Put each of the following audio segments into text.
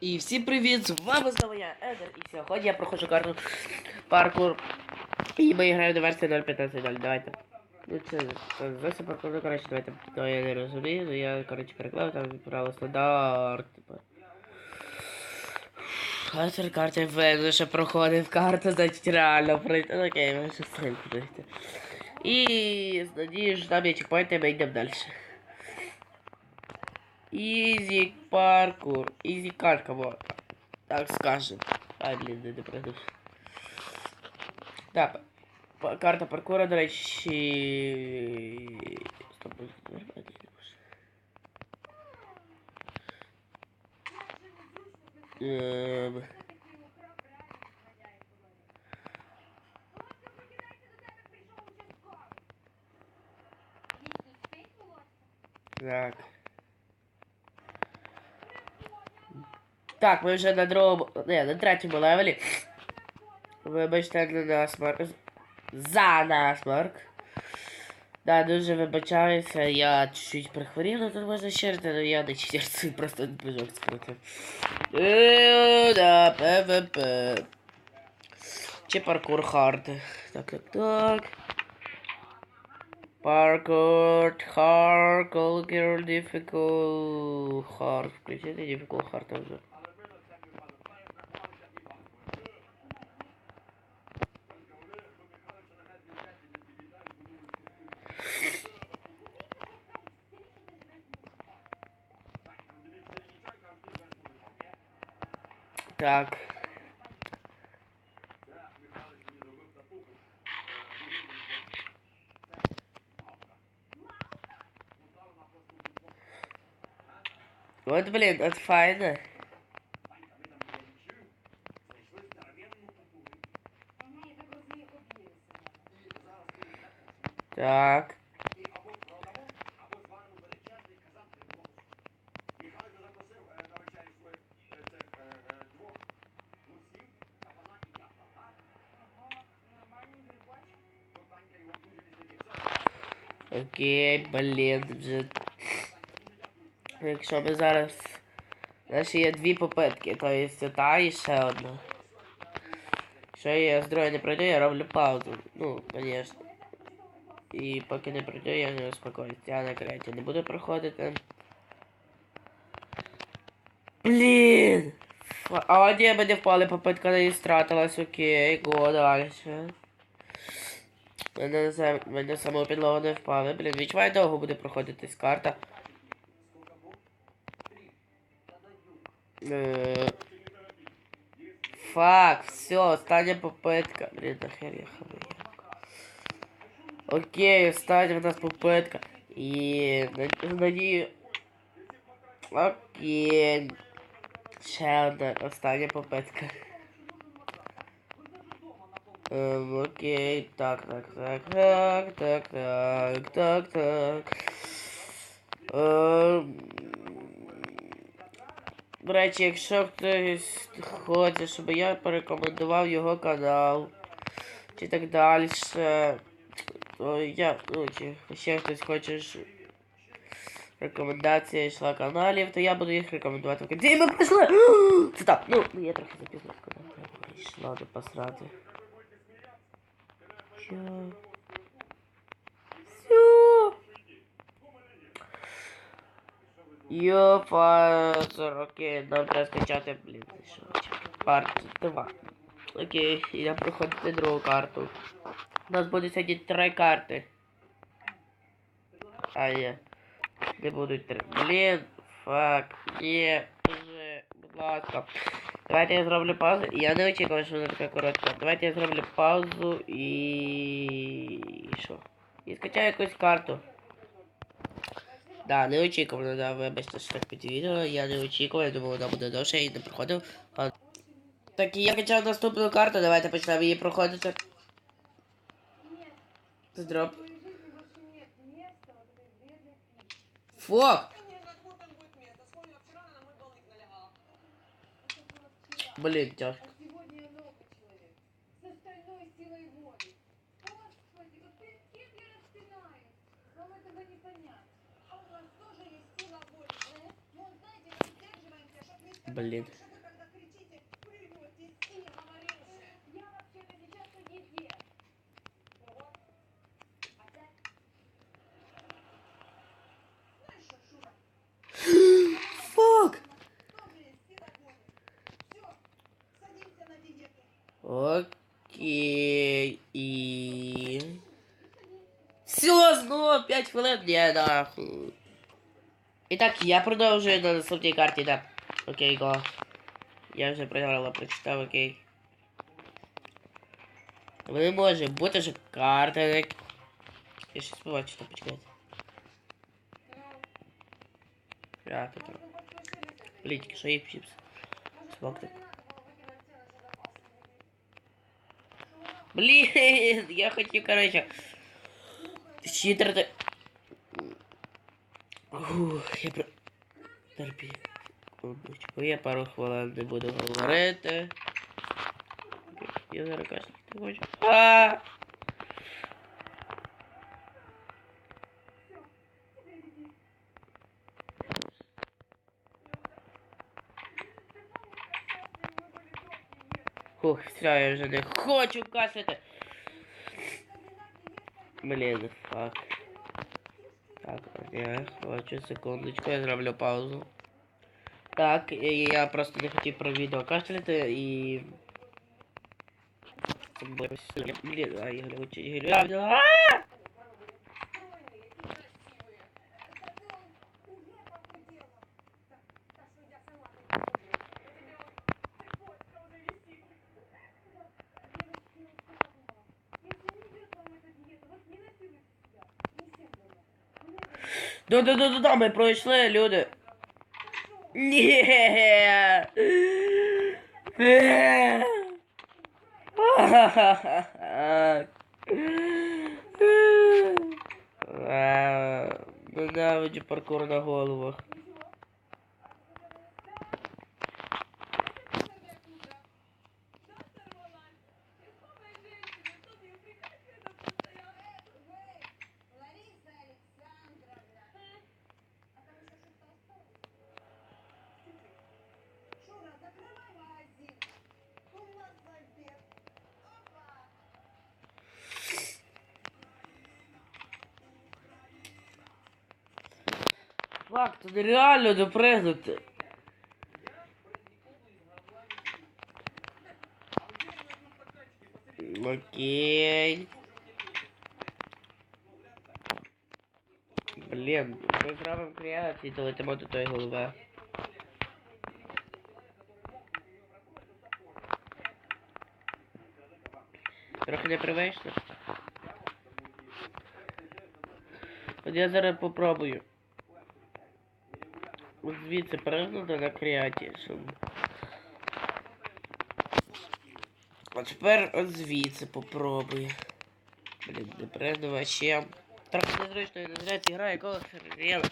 І всім привіт! З вами знову я, Едер, і сьогодні я проходжу карту паркур. І ми граємо до версії 0.15.0. Давайте. Ну це, зовсім паркур, ну коротше, давайте. То я не розумію, ну я, коротше, переклав, там відправили стандарт, типа. Картер, карта вже ще проходив карту, значить реально пройти. Ну окей, ми ще встигли пройти. І надіюсь, що там є чекпоінти, ми йдемо далі. Easy паркур. Easy картка, вот. Так скажем. Ай, блін, не придумав. Так. Карта паркура, до речі. Стоп, Ем. Так. Так, ми вже на другому. Не, на третьому левелі. Вибачте на насмарк. За насмарк. Да, дуже вибачаюся, я чуть-чуть прихворів, ну тут можна щирити, але я не черцю, просто движок скрутив. Е, Да, ПВП. Чи паркур хард. Так, так, так. Паркур, girl, difficult, hard. Включите difficult hard уже. Так. Вот, блин, это файно. Так. Окей, блін, вже. Якщо ми зараз. Наші є дві попитки, то є та і ще одна. Якщо я з не пройду, я роблю паузу. Ну, звісно. І поки не пройду, я не успокоюсь. Я на третій не буду проходити. Блін! А от я мене впали, попитка не стратилась, окей, го далі. Мене, зем- мене самого підлогу не впали. Блін, відчуваю довго буде проходитись карта. Е, Фак, все, остання попитка. Блін, нахер я хаваю. Окей, остання в нас попитка. І на- надію. Окей. Ще одна остання попитка. Ем, окей, так, так, так, так, так, так, так, так. Ем, До речі, якщо хтось хоче, щоб я порекомендував його канал, чи так далі, то я, ну, чи ще хтось хоче, щоб рекомендація йшла каналів, то я буду їх рекомендувати. Де ми прийшли? Це так, ну, я трохи сказав, треба йшла до посрати. Все. Йофазер, окей, нам треба скачати, блін, парт 2. Окей, я проходити другу карту. У нас буде сьогодні три карти. А є. Не будуть три. Блін, фак, є, ласка. Давайте я зроблю паузу. Я не очікував, що вона така коротка. Давайте я зроблю паузу і... що? І скачаю якусь карту. Да, не очікувано, да, вибачте, що так під. Я не очікував, я думав, вона буде довше і не проходив. А... Так, я качав наступну карту, давайте почнемо її проходити. Здроп. Фок! Блин, тяжко. Блин. Окей. І. Все, знову 5 хвилин. Ні, нахуй. І так, я продовжую на наступній карті, да. Окей, го. Я вже програла, прочитав, окей. Не може бути ж карта. як- Я щось побачу, там почекайте. Я тут. Політики, що є чіпс? Смоктик. Блін, я хочу, короче. Щитрити. Ух, я про... Терпі. Я пару хвилин не буду говорити. Я зараз кашляти хочу. А! Ух, все, я вже не хочу кашляти. Блін, фак. Так, я хочу секундочку, я зроблю паузу. Так, і я просто не хотів про відео кашляти і. Блін, а я глючу, я глючу. А! Да-да-да-да, ми пройшли, люди. Ні. Ненавиджу паркур на головах. Фак, тут нереально допригнути. Окей. Блін, ми зробимо креації, то летимо до тої голови. Трохи непривично. От я зараз попробую. Звідси пригнути на щоб. А тепер от звідси попробую. Блін, не а ще. Трохи незручно, я не зря ці граю, якого хрена.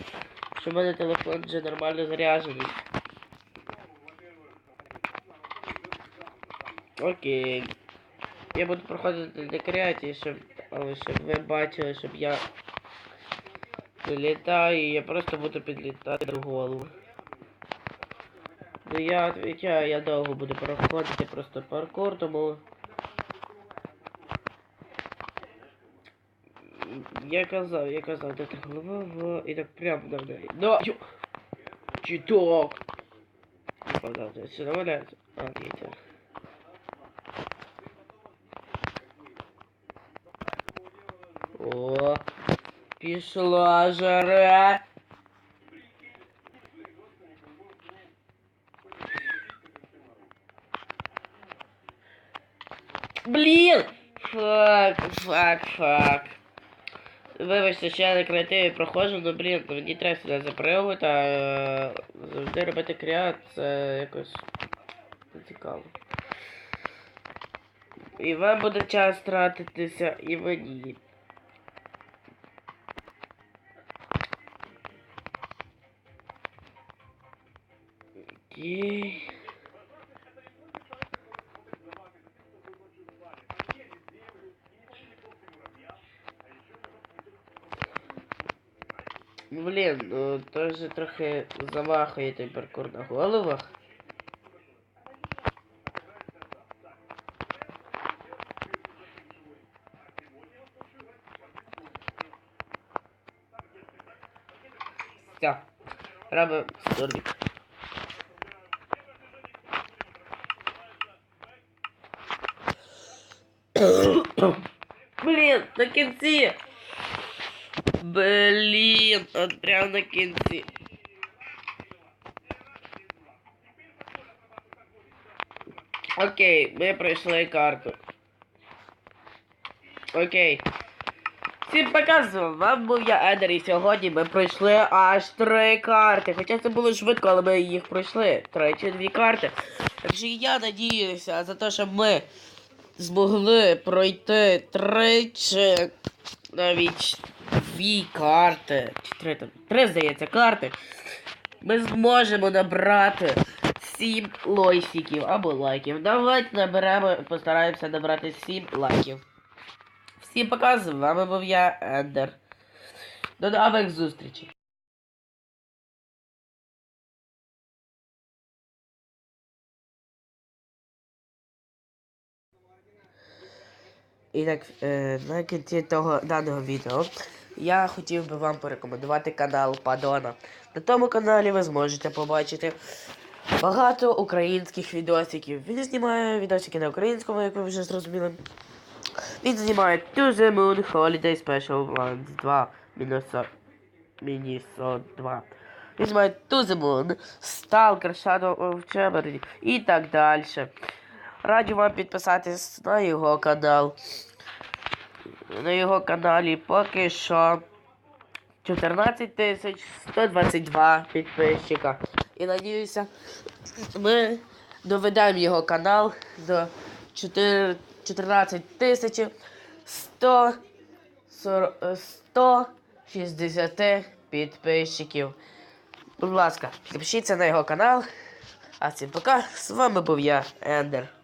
Що в мене телефон вже нормально заряджений. Окей. Я буду проходити на креаті, щоб, але щоб ви бачили, щоб я Прилітаю, я просто буду підлітати до голову. Ну я відвічаю, я довго буду проходити просто паркур, тому. Я казав, я казав, де та голова і так прямо неї. Да, ю... Читок! Подав, все наваляється. А. О, пішла жара. Блін! Фак, фак, фак. Вибачте, що я на креативі проходжу, ну блін, мені треба сюди запригувати, а е, завжди робити креат, це якось цікаво. І вам буде час тратитися, і мені. Окей. Блін, ну теж трохи замахує той паркур на головах. Все, робимо столик. Блін, на кінці. Блін, от прям на кінці. Окей, ми пройшли карту. Окей. Всім показував, вам був я Едер, і сьогодні ми пройшли аж три карти. Хоча це було швидко, але ми їх пройшли. Три чи дві карти. Так що я надіюся за те, що ми змогли пройти три чи навіть дві карти. Чи три там. Три, здається, карти. Ми зможемо набрати 7 лойсиків або лайків. Давайте наберемо, постараємося набрати 7 лайків. Всім пока, з вами був я, Ендер. До нових зустрічей. І так, е, на кінці того даного відео я хотів би вам порекомендувати канал Падона. На тому каналі ви зможете побачити багато українських відосиків. Він знімає відосики на українському, як ви вже зрозуміли. Він знімає To The Moon Holiday Special Ones 2 Мінусо... Мінісо 2. Він знімає To The Moon, Stalker, Shadow of Chamberlain і так далі. Раджу вам підписатись на його канал. На його каналі поки що 14 122 підписчика. І надіюся, ми доведемо його канал до 4, 14 100, 160 підписчиків. Будь ласка, підпишіться на його канал. А всім пока. З вами був я, Ендер.